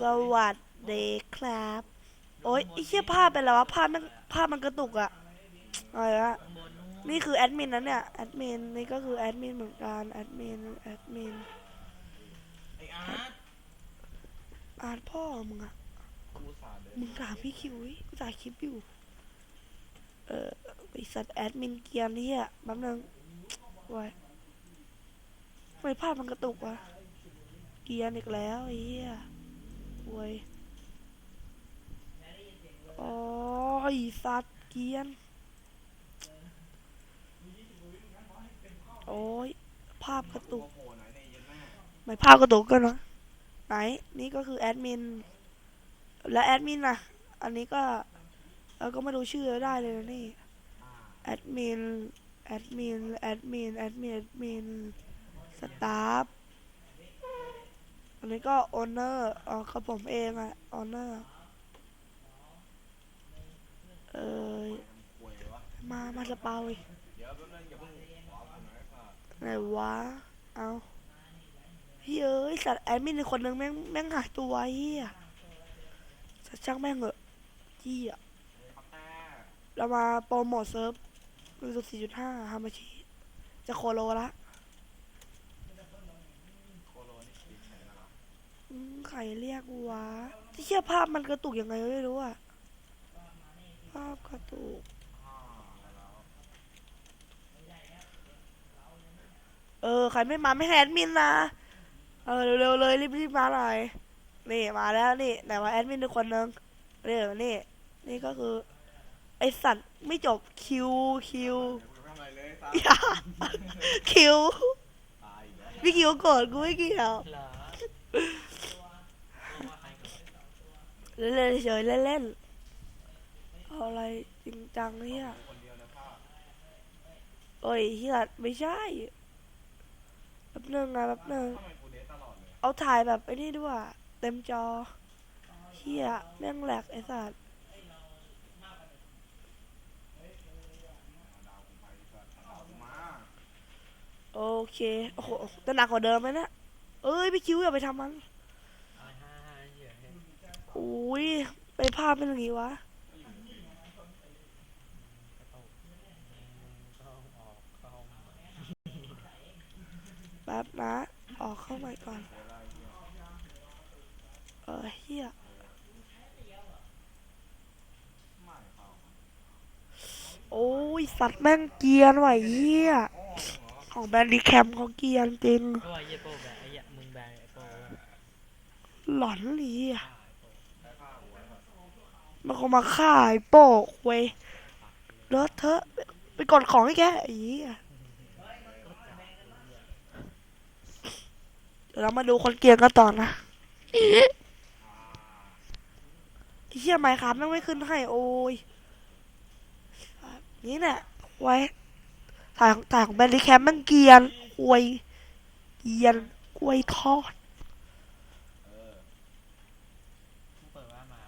สวัสดีครับ โอ๊ยไอ้เชี่ยภาพเป็นไรวะภาพมันภาพมันกระตุกอะอะไรวะนี่คือแอดมินนะเนี่ยแอดมินนี่ก็คือแอดมินเหมือนกันแอดมินแอดมินไออาร์ตอ่านพ่อมึงอะมึงถามพี่คิวิกูถ่ายคลิปอยู่เออไอสัตว์แอดมินเกียร์นี่อะแป๊บนึงไว้ทำไมภาพมันกระตุกวะเกียร์อีกแล้วไอ้เหี้ย โว้ยอ๋อไอสัตว์เกียร์โอ้ย ภาพกระตุก ไม่ภาพกระตุกกันเนาะไหน นี่ก็คือแอดมิน และแอดมินนะอันนี้ก็เราก็ไม่รู้ชื่อได้เลยนะนี่แอดมินแอดมินแอดมินแอดมินแอดมินสตาฟ อันนี้ก็โอเนอร์อ๋อครับผมเองอะโอเนอร์เอ้ยทำควยเลยวะมามาสปาวยี่ไหนวะ เอาเฮ้ยเอ้ยสัตว์แอดมินคนหนึ่งแม่งแม่งหายตัวเฮียสัตว์ช่างแม่งเหอะเฮียพักแต้เรามาโปรโมทเซิร์ฟคือสุด4.5ฮามาชิจะโคโลละ โคโลนี่ติดแขนแล้วเหรอ อืมใครเรียกวะที่เชื่อภาพมันกระตุกยังไงไม่รู้อะภาพกระตุกอ่าแล้วเออ ใครไม่มาไม่ให้แอดมินนะ เออเร็วๆเลยรีบๆมาหน่อย นี่มาแล้วนี่แต่ว่าแอดมินทุกคนนึงเร็วนี่นี่ก็คือ ไอสัตว์ไม่จบคิวคิวอย่าเพิ่งทำอะไรเลยซะอย่าคิวตายอีกแล้วพี่คิวโกรธกูไม่เกี่ยว เล่นๆเฉยๆเล่นๆเอาอะไรจริงจังเนี่ยคนเดียวนะพ่อโอ้ยเฮียไม่ใช่แป๊บนึงนะแป๊บนึงเอาถ่ายแบบไอ้นี่ด้วยเต็มจอเฮียแม่งแหลกไอ้สัตว์โอเค โอ้โหจะหนักกว่าเดิมไหมเนี่ยเอ้ยพี่คิวอย่าไปทำมัน เอาห้าห้าเฉย อุ้ยไปภาพเป็นอย่างงี้วะกระตุกเข้าออกเข้ามาแป๊บนะ ออกเข้าใหม่ก่อนเดี๋ยวไล่เหี้ยเออเฮียไม่เข้าโอ้ย สัตว์แม่งเกรียนไหวะเฮียโอ้เหรอของแบรนด์ดีแคมเขาเกรียนจริงก็ว่าเหี้ยโป้แบงไอ้เหี้ยมึงแบงไอ้โป้หลอนเลยอะ ได้ผ้าหัวก่อน มันคงมาฆ่าไอ้โป้เว้ยเลอะเทอะไปกดของให้แกไอ้เหี้ยเดี๋ยวเรามาดูคนเกียนกันต่อนะเหี้ยไมค์ครับแม่ไม่ขึ้นให้โอ้ยนี่แหละไว้ถ่ายของถ่ายของแบนด์ดีแคมม่งเกียนควยเกียนกล้วยทอด เออ มึงเปิดว่ามา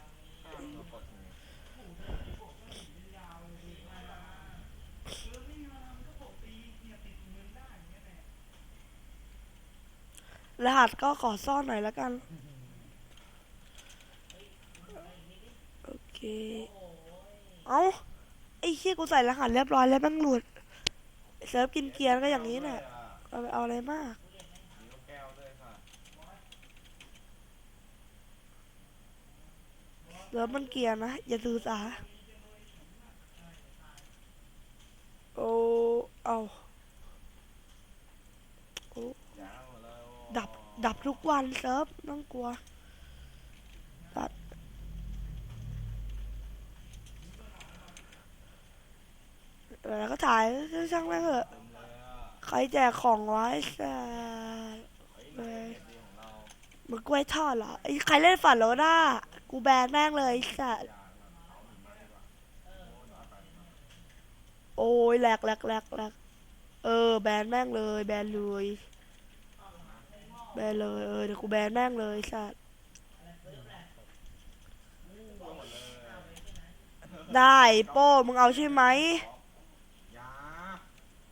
ข้ามเรากดเลย รหัสก็ขอซ่อนหน่อยแล้วกัน โอเค เอ้า ไอ้เชี่ยกูใส่รหัสเรียบร้อยแล้วแม่งหลุด เซิร์ฟกินเกียร์ก็อย่างนี้แหละเอาไปเอาอะไรมากเซิร์ฟมันเกียร์นะ อย่าสื่อสาโอ้ เอาโอ้าวแล้ว ดับ ดับทุกวันเซิร์ฟต้องกลัวตัดแล้วก็ถ่ายช่างแม่งเถอะเต็มเลยใครแจกของไว้สัสเฮ้ยนี่เมดีขอกล้วยทอดเหรอไอ้ใครเล่นฝันโรด้ากูแบนแม่งเลยสัสอย่าเอาหิมะดีกว่าโอ้น้อยไปนะโอ้ยแหลกแหลกแหลกแหลกเออ แบนแม่งเลย แบนเลย แบนเลยเออเดี๋ยวกูแบนแม่งเลยสัสทั่วหมดเลยได้โป้มึงเอาใช่ไหมยา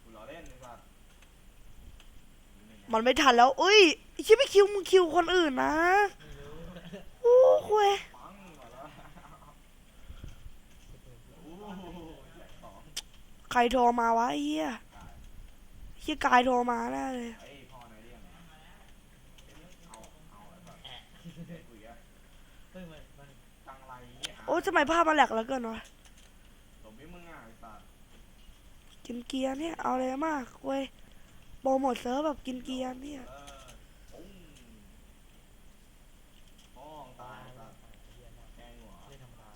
กูล้อเล่นเลยสัตว์มันไม่ทันแล้วอุ้ยไอ้ชิบไม่คิวมึงคิวคนอื่นนะไม่รู้คุยปังมาแล้วโอ้โหแหลกสองใครโทรมาวะไอ้เหี้ยเหี้ยกายโทรมาแน่เลยเฮ้ยพ่อนายเรียกเอาเอาไอ้แบบคุยอะ เฮ้ยมันมัน จังไรเนี่ย โอ้ทำไมภาพมันแหลกแล้วเกินวะสมไม่มึงอะไอ้สัตว์กินเกียร์เนี่ย เอาเลยมากเว้ยโปรโมทเซิร์ฟแบบกินเกียร์เนี่ย เออปุ้งป้องตาตายยแล้สัวตว์เฮียนะแกงหัวเล่นธรรมดา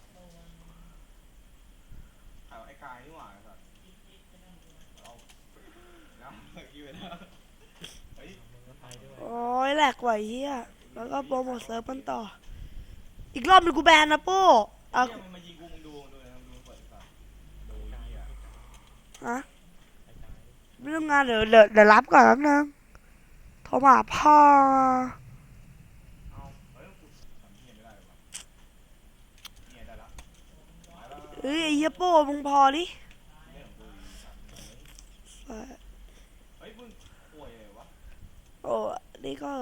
ไอ้ไอ้กายนี่หว่าไอ้สัตว์เราแล้วเมื่อกี้ไปแล้วเฮ้ยมึงก็ไปด้วยโอ้ยแหลกกว่าไอ้เหี้ยแล้วก็โปรโมทเซิร์ฟมันต่อ อีกรอบหนึงกูแบนนะโป้ เอาเนี่ยมันมายิงกูมึงดูดูเลยมึงดูเปิดสัตว์ดูเหี้ยฮะเรื่องงานเดี๋ยวเดี๋ยวเดี๋ยวรับก่อนแป๊บนึงโทรมาหาพ่อเอาเฮ้ยกูทำเหี้ยไม่ได้เลยวะเหี้ยได้ละไปแล้วเฮ้ยไอ้เหี้ยโป้มึงพอดิเรื่องของกูอีกสัตว์เฮ้ยมึงป่วยเลยวะโอ้นี่ก็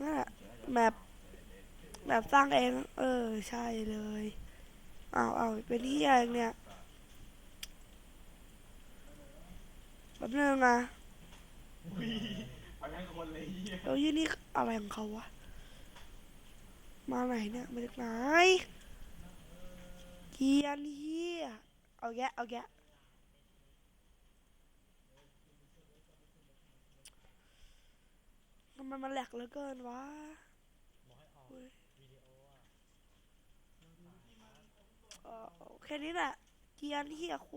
นั่นแหละแมปแมปสร้างเอง เออใช่เลย อ้าวอ้าวเป็นเหี้ยเองเนี่ยแป๊บนึงนะอุ้ยไปทั้งคนเลยเหี้ยแล้วยี่นี่อะไรของเขาวะ มาไหนเนี่ยมาจากไหนเกียนเฮียเอาแกะเอาแกะทำไมมันแหลกเหลือเกินวะ บอกให้ออก เว้ย วิดีโออะ เออ แค่นี้แหละเกียนเฮียคว